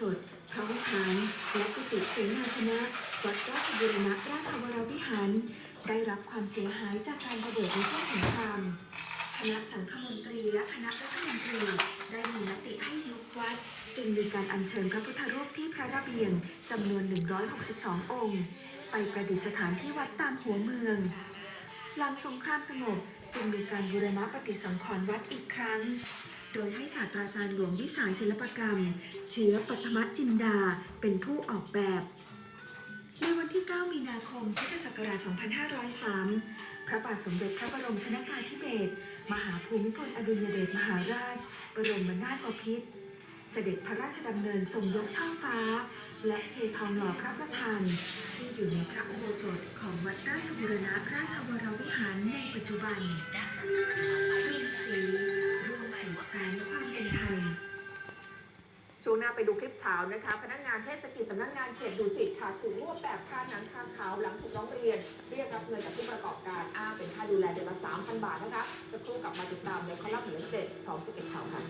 สถพระวิหารและกุฏิเสนาสนะวัดราชบูรณะราชวรวิหาร ได้รับความเสียหายจากการระเบิดในช่วงสงครามคณะสังฆมนตรีและคณะรัฐมนตรีได้มีมติให้ยุบวัด จึงมีการอัญเชิญพระพุทธรูปที่พระระเบียงจำนวน 162 องค์ ไปประดิษฐานที่วัดตามหัวเมือง หลังสงครามสงบจึงมีการบูรณะปฏิสังขรณ์วัดอีกครั้ง โดยให้ศาสตราจารย์หลวงวิสายศิลปกรรม เชื้อปัทมจินดาเป็นผู้ออกแบบ ในวันที่ 9 มีนาคม พุทธศักราช 2503 พระบาทสมเด็จพระบรมชนกาธิเบศรมหาภูมิพลอดุลยเดชมหาราช บรมนาถบพิตรเสด็จพระราชดำเนินทรงยกช่อฟ้า และเททองหล่อพระประธาน ที่อยู่ในพระอุโบสถของวัดราชบูรณะราชวรวิหารในปัจจุบันรุ่งสี ช่วงหน้าไปดูคลิปเช้านะคะ พนักงานเทศกิจสำนักงานเขตดุสิตค่ะถูกรวบแบบค่าหนังค่าขาวหลังถูกร้องเรียน เรียกรับเงินจากผู้ประกอบการอ้างเป็นค่าดูแลเดือนละ3,000 บาทนะคะจะกครู่กลับมาติดตามในคอลัมน์เหนือเจ็ดของสเก็ตข่าวค่ะ